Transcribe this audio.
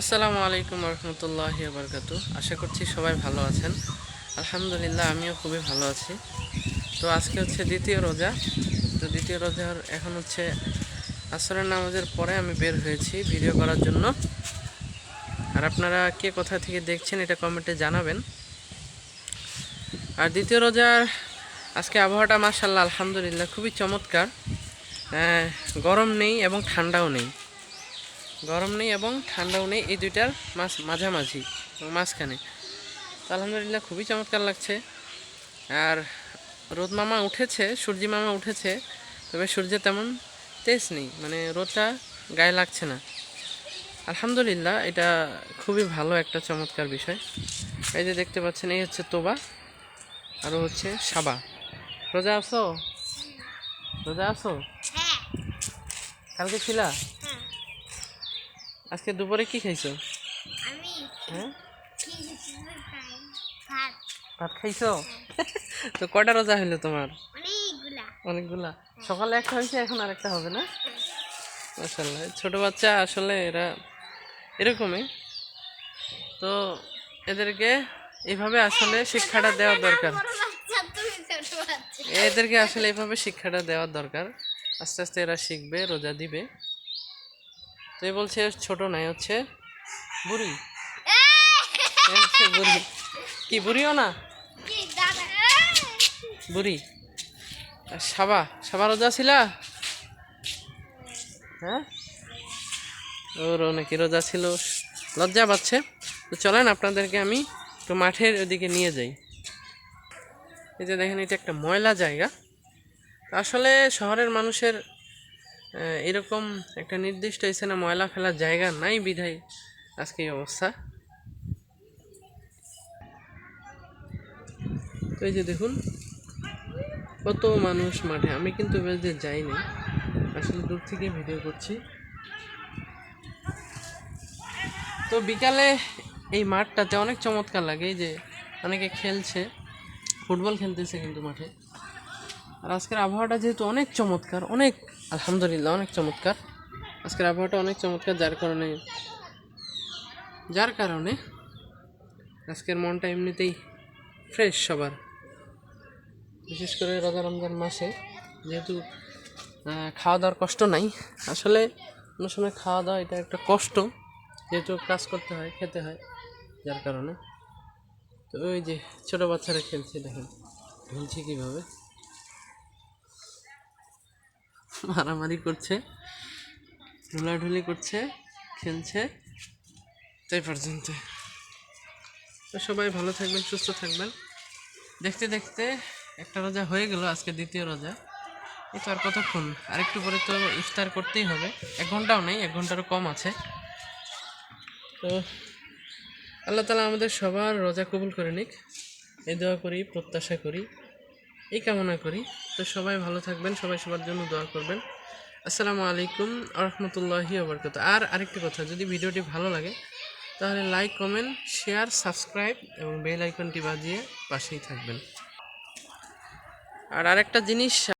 আসসালামু আলাইকুম রহমতুল্লাহ বরকাত আশা করছি সবাই ভালো আছেন। আলহামদুলিল্লাহ, আমিও খুবই ভালো আছি। তো আজকে হচ্ছে দ্বিতীয় রোজা। তো দ্বিতীয় রোজার এখন হচ্ছে আসরের নামাজের পরে আমি বের হয়েছি ভিডিও করার জন্য। আর আপনারা কে কোথা থেকে দেখছেন এটা কমেন্টে জানাবেন। আর দ্বিতীয় রোজার আজকে আবহাওয়াটা মার্শাল্লাহ আলহামদুলিল্লাহ, খুবই চমৎকার। গরম নেই এবং ঠান্ডাও নেই। গরম নেই এবং ঠান্ডাও নেই এই দুইটার মাছ মাঝামাঝি মাঝখানে। তো আলহামদুলিল্লাহ খুবই চমৎকার লাগছে। আর রোদ মামা উঠেছে সূর্যি মামা উঠেছে তবে সূর্যে তেমন তেজ নেই মানে রোদটা গায়ে লাগছে না। আলহামদুলিল্লাহ এটা খুবই ভালো একটা চমৎকার বিষয়। এই যে দেখতে পাচ্ছেন এই হচ্ছে তোবা আরও হচ্ছে সাবা। রোজা আসো রোজা আছো? হ্যাঁ। কালকে ছিলা? আজকে দুপুরে কি খাইছো? আমি হ্যাঁ? ভাত খাইছো? তো কটা রোজা হইল তোমার? অনেকগুলা। সকালে একটা হয়েছে এখন আর একটা হবে না? মাসাল্লাহ ছোট বাচ্চা আসলে এরা এরকমই। তো এদেরকে এইভাবে আসলে শিক্ষাটা দেওয়া দরকার। এদেরকে আসলে এভাবে শিক্ষাটা দেওয়া দরকার। আস্তে আস্তে এরা শিখবে রোজা দিবে। তো এ বলছে ছোট নাই হচ্ছে বুড়ি। বুড়ি। কি বুড়িও না? বুড়ি। আর সাবা সাবা রোজা ছিলা? হ্যাঁ? ওর নাকি রোজা ছিল। লজ্জা পাচ্ছে। তো চলেন আপনাদেরকে আমি একটু মাঠের ওদিকে নিয়ে যাই। এই যে দেখেন এটা একটা ময়লা জায়গা। আসলে শহরের মানুষের এরকম একটা নির্দিষ্ট স্থানে ময়লা ফেলার জায়গা নাই বিধায় আজকে এই অবস্থা। তো এই যে দেখুন, কত মানুষ মাঠে, আমি কিন্তু বেশ যে যাইনি, আসলে দূর থেকে ভিডিও করছি। তো বিকালে এই মাঠটাতে অনেক চমৎকার লাগে যে অনেকে খেলছে, ফুটবল খেলতেছে কিন্তু মাঠে। আর আজকের আবহাওয়াটা যেহেতু অনেক চমৎকার, অনেক, আলহামদুলিল্লাহ, অনেক চমৎকার। আজকের আবহাওয়াটা অনেক চমৎকার, যার কারণে যার কারণে আজকের মনটা এমনিতেই ফ্রেশ সবার। বিশেষ করে রোজা রমজান মাসে যেহেতু খাওয়া দাওয়ার কষ্ট নাই, আসলে অন্য সময় খাওয়া দাওয়া এটা একটা কষ্ট, যেহেতু কাজ করতে হয়, খেতে হয়, যার কারণে। তো ওই যে ছোটো বাচ্চারা খেলছে, দেখেন ঢুলছে কীভাবে। মারামারি করছে, ঢুলাঢুলি করছে, খেলছে। তাই পর্যন্ত। তো সবাই ভালো থাকবেন, সুস্থ থাকবেন। দেখতে দেখতে একটা রোজা হয়ে গেল, আজকে দ্বিতীয় রোজা। এই তো আর কতক্ষণ? আরেকটু পরে তো ইফতার করতেই হবে। এক ঘন্টাও নেই, এক ঘন্টারও কম আছে। তো আল্লাহ তালা আমাদের সবার রোজা কবুল করে নিক। এই দোয়া করি, প্রত্যাশা করি। এই কামনা করি। তো সবাই ভালো থাকবেন, সবাই সবার জন্য দোয়া করবেন। আসসালামু আলাইকুম রহমতুল্লাহি আবরকাত আর আরেকটি কথা, যদি ভিডিওটি ভালো লাগে, তাহলে লাইক কমেন্ট শেয়ার সাবস্ক্রাইব এবং বেল আইকনটি বাজিয়ে পাশেই থাকবেন। আর আরেকটা জিনিস